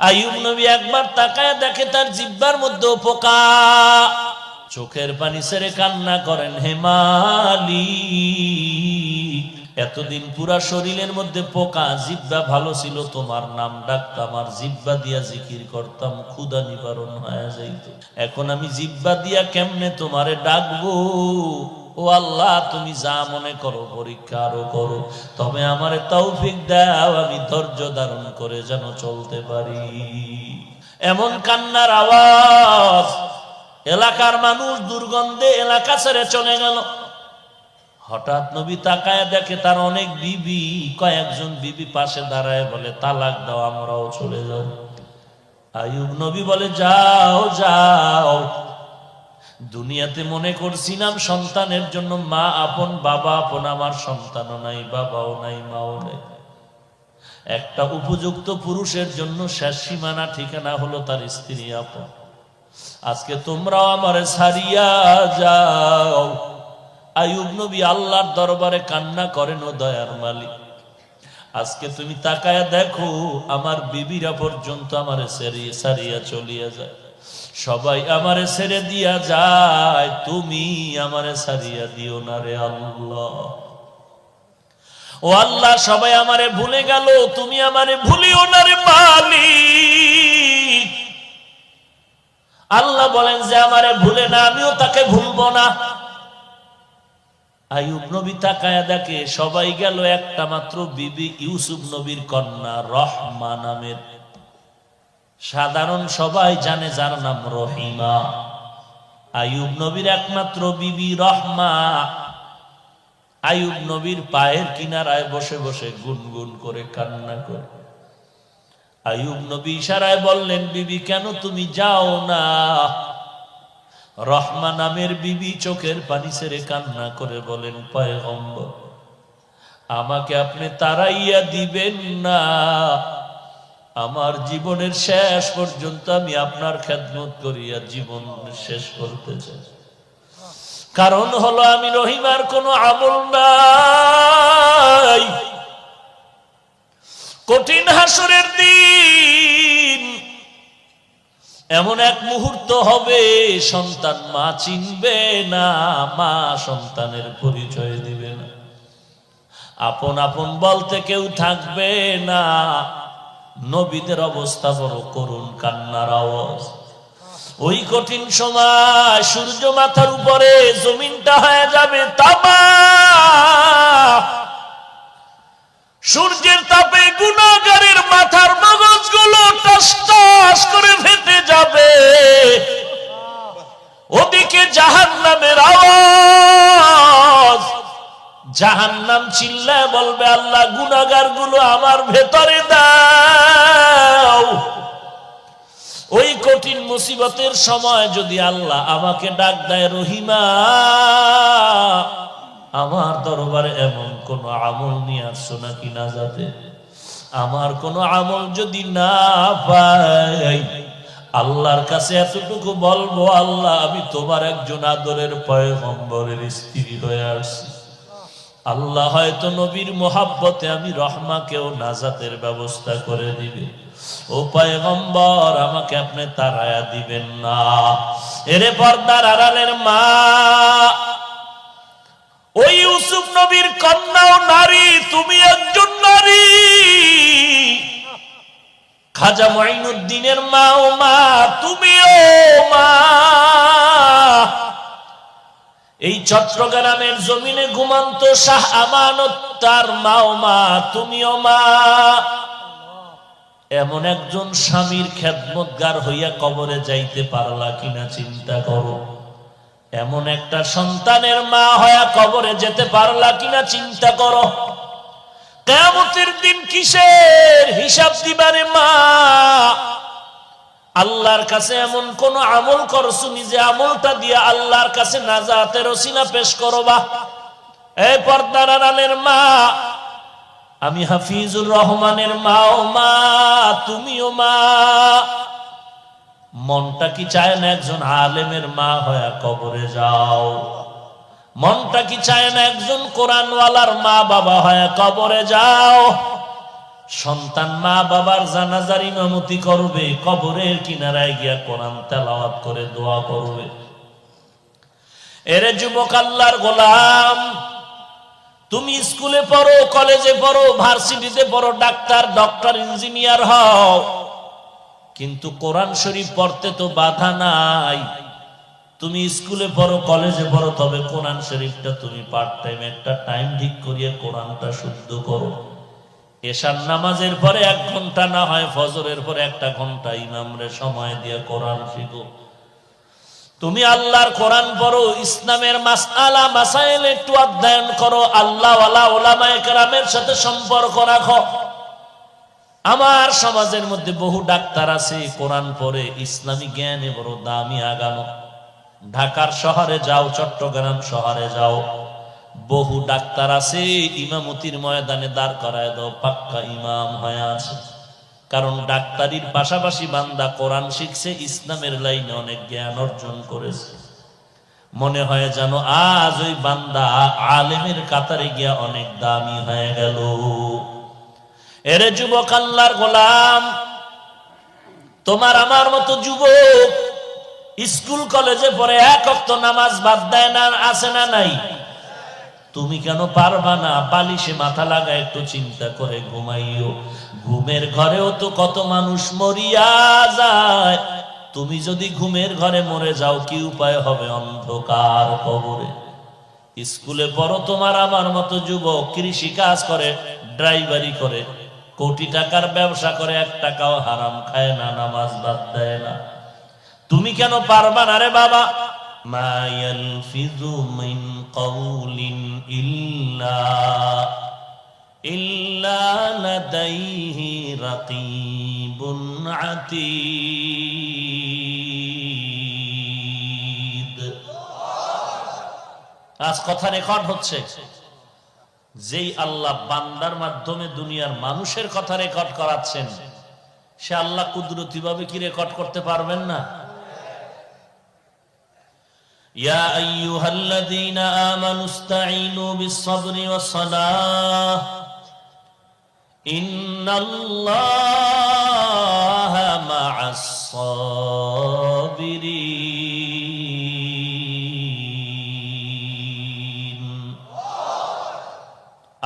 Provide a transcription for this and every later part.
আইয়ুব নবী একবার তাকায় দেখে তার জিব্বার মধ্যে পোকা চোখের পানি ছেড়ে কান্না করেন হেমালি এতদিন পুরা শরীরের মধ্যে পোকা, জিব্বা ভালো ছিল, তোমার নাম ডাকতাম, আর জিব্বা দিয়া জিকির করতাম ক্ষুদা নিবারণ হয়ে যাইত। এখন আমি জিব্বা দিয়া কেমনে তোমারে ডাকবো? ও আল্লাহ, তুমি যা মনে করো পরীক্ষা আরও করো। তবে আমারে তৌফিক দাও, আমি ধৈর্য ধারণ করে যেন চলতে পারি। এমন কান্নার আওয়াজ, এলাকার মানুষ দুর্গন্ধে এলাকা ছেড়ে চলে গেল। হঠাৎ নবী তাকায় দেখে তার অনেক বিবি, কয়েকজন বিবি পাশে দাঁড়ায় বলে, তালাক দাও, আমরাও চলে যাও আয়ুব নবী বলে, যাও যাও। দুনিয়াতে মনে করছিলাম সন্তানের জন্য মা আপন, বাবা আপন, আমার সন্তানও নাই, বাবাও নাই, মাও নাই। একটা উপযুক্ত পুরুষের জন্য শেষ সীমানা, ঠিকানা হলো তার স্ত্রী আপন। আজকে তোমরাও আমার সারিয়া যাও। আয়ুব নবী আল্লাহর দরবারে কান্না করেন, ও দয়ার মালিক। আজকে তুমি তাকায়া দেখো, আমার বিবিরা পর্যন্ত আমার সেরিয়ে সারিয়া চলিয়া যায়। সবাই আমারে ছেড়ে দিয়া যায়, তুমি আমারে সারিয়া দিও না রে আল্লাহ। ও আল্লাহ, সবাই আমারে ভুলে গেল, তুমি আমারে ভুলিও না রে মালিক। আল্লাহ বলেন যে আমারে ভুলে না, আমিও তাকে ভুলবো না। আয়ুব নবী তাকায়া দেখে সবাই গেল একটা মাত্র বিবি ইউসুফ নবীর কন্যা রহমা নামের সাধারণ সবাই জানে যার নাম রহিমা। আয়ুব নবীর একমাত্র বিবি রহমা। আয়ুব নবীর পায়ের কিনারায় বসে বসে গুনগুন করে কান্না করে। আয়ুব নবী ইশারায় বললেন, বিবি, কেন তুমি যাও না? রহমা নামের বিবি চোখের পানি ছেড়ে কান্না করে বলেন, পয়গম্বর, আমাকে আপনি তাড়াইয়া দিবেন না। আমার জীবনের শেষ পর্যন্ত আমি আপনার খেদমত করিয়া জীবন শেষ করতে চাই। কারণ হলো আমি রহিমার কোনো আমল নাই। কঠিন হাসরের দিন, এমন এক মুহূর্ত হবে, সন্তান মা চিনবে না, মা সন্তানের পরিচয় দিবে না। আপন আপন বলতে কেউ থাকবে না। নবীদের অবস্থা বড় করুন কান্নার আওয়াজ। ওই কঠিন সময় সূর্য মাথার উপরে জমিনটা হয়ে যাবে তামা সূর্যের তাপে গুণাগারের মাথার মগজগুলো টাস করে ফেটে যাবে। ওদিকে জাহান নামের আওয়াজ। জাহান নাম চিল্লায় বলবে, আল্লাহ গুণাগারগুলো আমার ভেতরে মুসিবতের সময় যদি আল্লাহ আমাকে ডাক দেয়, রহিমা, আমার দরবারে এমন কোন আমল নিয়ে আসছো না যাতে? আমার কোন আমল যদি না পাই, আল্লাহর কাছে এতটুকু বলব, আল্লাহ, আমি তোমার একজন আদরের পয়গম্বরের স্ত্রী হয়ে আসছি। আল্লাহ হয়তো নবীর মোহাব্বতে আমি রহমাকেও নাজাতের ব্যবস্থা করে দিবে। ও পয়গম্বর, আমাকে আপনি তারায়া দিবেন না। এরে পর্দার আড়ালের মা ওই ইউসুফ নবীর কন্যা ও নারী, তুমি একজন নারী। খাজা মাইনুদ্দিনের মা ও মা, তুমিও মা। চট্টগ্রামের জমিনে ঘুমান্ত শাহ আমানত, তার মা ও মা, তুমিও মা। এমন একজন স্বামীর খেদমতগার হইয়া কবরে যাইতে পারলা কিনা চিন্তা করো। এমন একটা সন্তানের মা হইয়া কবরে যেতে পারলা কিনা চিন্তা করো। কেমতের দিন কিসের হিসাব দিবারে মা? আল্লাহর কাছে এমন কোন আমল করছ নিজে আমলটা দিয়ে আল্লাহর কাছে নাজাতের রসিনা পেশ করবা? এই পর্দার আড়ালের মা, আমি হাফিজুর রহমানের মা ও মা, তুমিও মা। মনটা কি চায় না একজন আলেমের মা হয়ে কবরে যাও? মনটা কি চায় না একজন কোরআনওয়ালার মা বাবা হয়ে কবরে যাও? সন্তান মা বাবার জানাজার ইমামতি করবে, কবরের কিনারায় গিয়া কোরআন তেলাওয়াত করে দোয়া করবে। এরে যুবক আল্লাহর গোলাম, তুমি স্কুলে পড়ো, কলেজে পড়ো, ভার্সিটিতে পড়ো, ডাক্তার, ডক্টর, ইঞ্জিনিয়ার হও। কিন্তু কোরআন শরীফ পড়তে তো বাধা নাই। তুমি স্কুলে পড়ো, কলেজে পড়ো, তবে কোরআন শরীফটা তুমি পার্ট টাইম একটা টাইম ঠিক করিয়ে কোরআনটা শুদ্ধ করো। এশার নামাজের পরে এক ঘণ্টা না হয়, ফজরের পরে একটা ঘণ্টা। ইমামরে সময় দিয়ে কোরআন শিখো। তুমি আল্লাহর কোরআন পড়ো, ইসলামের মাসআলা মাসাইল একটু অধ্যয়ন করো, আল্লাহ ওলামায়ে কেরামের সাথে সম্পর্ক রাখো। আমার সমাজের মধ্যে বহু ডাক্তার আছে, কোরআন পড়ে, ইসলামী জ্ঞানে বড় দামি আগানো ঢাকার শহরে যাও, চট্টগ্রাম শহরে যাও। বহু ডাক্তার আছে, ইমামতির ময়দানে দাঁড় করায় দাও, পাক্কা ইমাম হয়ে আছে। কারণ ডাক্তারির পাশাপাশি বান্দা কোরআন শিখছে, ইসলামের লাইনে অনেক জ্ঞান অর্জন করেছে। মনে হয় যেন আজ ওই বান্দা আলেমের কাতারে গিয়া অনেক দামি হয়ে গেল। এরে যুবক আল্লাহর গোলাম, তোমার আমার মতো যুবক স্কুল কলেজে পড়ে এক অক্ত নামাজ বাদ দেয় না, আছে না নাই? তুমি কেন পারবা না? বালিশে মাথা লাগা একটু চিন্তা করে ঘুমাইও। ঘুমের ঘরেও তো কত মানুষ মরিয়া যায়। তুমি যদি ঘুমের ঘরে মরে যাও, কি উপায় হবে অন্ধকার কবরে? স্কুলে পড়ো তোমার আমার মতো যুবক, কৃষি কাজ করে, ড্রাইভারি করে। কোটি টাকার ব্যবসা করে, এক টাকাও হারাম খায় না, নামাজ বাদ দেয় না। তুমি কেন পারবা না রে বাবা? মা ইয়ালফিযু মিন কাউলিন ইল্লা ইল্লা লাদাইহি রাকিবুন আতীদ। আজ কথা রেকর্ড হচ্ছে, যেই আল্লাহ বান্দার মাধ্যমে দুনিয়ার মানুষের কথা রেকর্ড করাচ্ছেন, সে আল্লাহ কুদরতি ভাবে কি রেকর্ড করতে পারবেন না? يا أيها الذين آمنوا استعينوا بالصبر والصلاة إن الله مع الصابرين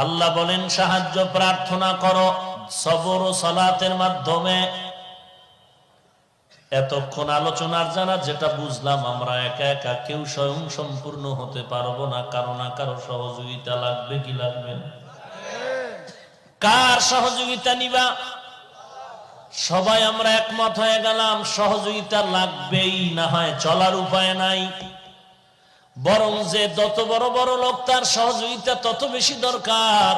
আল্লাহ বলেন সাহায্য প্রার্থনা করো সবর ও সলাতের মাধ্যমে এতক্ষণ আলোচনার জানা যেটা বুঝলাম, আমরা একা একা কেউ স্বয়ং সম্পূর্ণ হতে পারব না, কারও না কারও সহযোগিতা লাগবে কি লাগবে কার সহযোগিতা নিবা? সবাই আমরা একমত হয়ে গেলাম, সহযোগিতা লাগবেই, না হয় চলার উপায় নাই। বরং যে যত বড় বড় লোক, তার সহযোগিতা তত বেশি দরকার।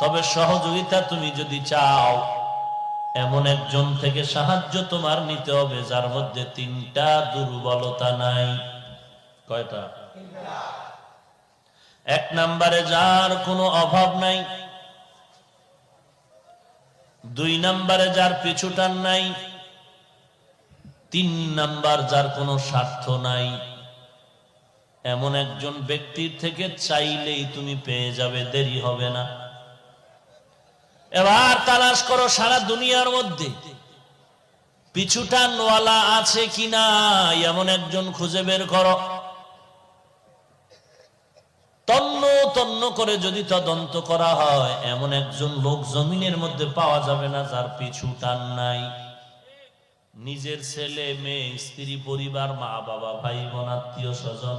তবে সহযোগিতা তুমি যদি চাও এমন একজন থেকে সাহায্য তোমার নিতে হবে, যার মধ্যে তিনটা দুর্বলতা নাই। কয়টা? এক নম্বরে যার কোনো অভাব নাই। দুই নম্বরে যার পিছুটান নাই। তিন নাম্বার যার কোনো স্বার্থ নাই। এমন একজন ব্যক্তির থেকে চাইলেই তুমি পেয়ে যাবে, দেরি হবে না। এবার তালাশ করো সারা দুনিয়ার মধ্যে। পিছুটা নোয়ালা আছে কিনা, এমন একজন খুঁজে বের করো। তন্ন তন্ন করে যদি তদন্ত করা হয়, এমন একজন লোক জমিনের মধ্যে পাওয়া যাবে না, যার পিছু টান নাই। নিজের ছেলে, মেয়ে, স্ত্রী, পরিবার মা বাবা ভাই বোন আত্মীয় স্বজন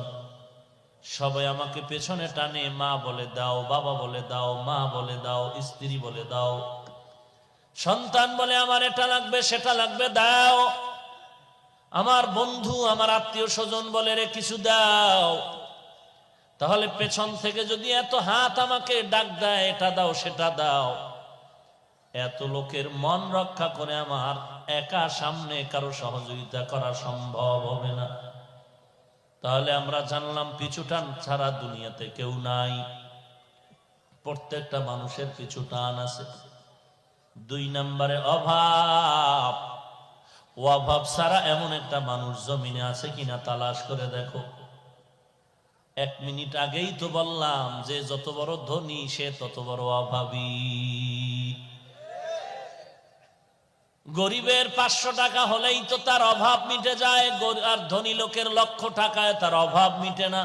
সবাই আমাকে পেছনে টানে, মা বলে দাও, বাবা বলে দাও, মা বলে দাও, স্ত্রী বলে দাও। সন্তান বলে, আমার এটা লাগবে, সেটা লাগবে, দাও। আমার বন্ধু, আমার আত্মীয় স্বজন বলে, রে, কিছু দাও। তাহলে পেছন থেকে যদি এত হাত আমাকে ডাক দেয়, এটা দাও, সেটা দাও। এত লোকের মন রক্ষা করে আমার একা সামনে কারও সহযোগিতা করা সম্ভব হবে না। তাহলে আমরা জানলাম পিছুটান ছাড়া দুনিয়াতে কেউ নাই। প্রত্যেকটা মানুষের পিছু টান আছে। দুই নম্বরে অভাব। ও অভাব ছাড়া এমন একটা মানুষ জমিনে আছে কিনা তালাশ করে দেখো। এক মিনিট আগেই তো বললাম যে যত বড় ধনী সে তত বড় অভাবী। গরিবের পাঁচশো টাকা হলেই তো তার অভাব মিটে যায় আর ধনী লোকের লক্ষ টাকায় তার অভাব মিটে না।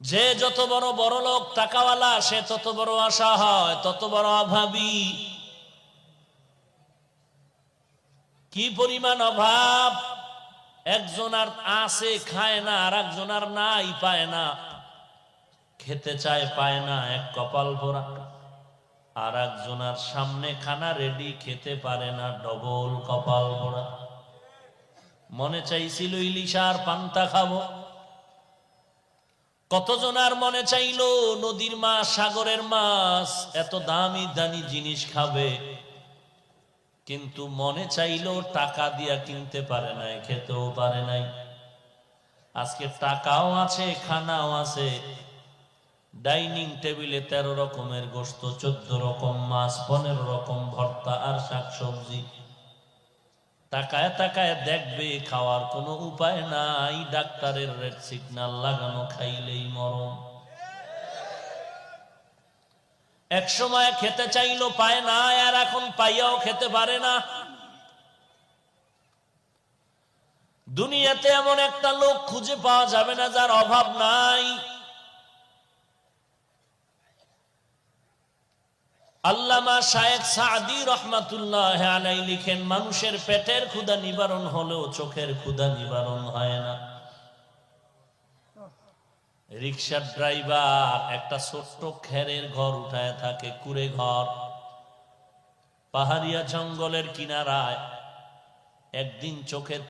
যে যত বড় বড় লোক টাকাওয়ালা, সে তত বড় আশা হয়, তত বড় অভাবী। কি পরিমাণ অভাব? একজন আর আসে খায় না আর একজন আর নাই, পায় না। খেতে চায়, পায় না, এক কপাল ভরা। আর একজনার সামনে খানা রেডি খেতে পারে না ডবল কপাল ভরা মনে চাইছিল ইলিশার পান্তা খাব। কতজনার মনে চাইলো, নদীর মাছ, সাগরের মাছ, এত দামি দামি জিনিস খাবে। কিন্তু মনে চাইলো, টাকা দিয়া কিনতে পারে নাই, খেতেও পারে নাই। আজকে টাকাও আছে, খানাও আছে। ডাইনিং টেবিলে তেরো রকমের গোস্ত চোদ্দ রকম মাছ, পনেরো রকম ভর্তা আর শাকসবজি। তাকায় তাকায় দেখবে খাওয়ার কোনো উপায় নাই, ডাক্তারের রেড সিগন্যাল লাগানো খাইলেই মরণ। এক সময় খেতে চাইলো, পায় না, আর এখন পাইয়াও খেতে পারে না। দুনিয়াতে এমন একটা লোক খুঁজে পাওয়া যাবে না, যার অভাব নাই। আল্লামা শায়েখ সাদি রহমাতুল্লাহ আলাই লিখেন, মানুষের পেটের ক্ষুদা নিবারণ হলেও চোখের ক্ষুদা নিবারণ হয় না। রিক্সার ড্রাইভার একটা ছোট্ট খেরের ঘর উঠায় থাকে, কুড়ে ঘর। পাহাড়িয়া জঙ্গলের কিনারায় একদিন চোখের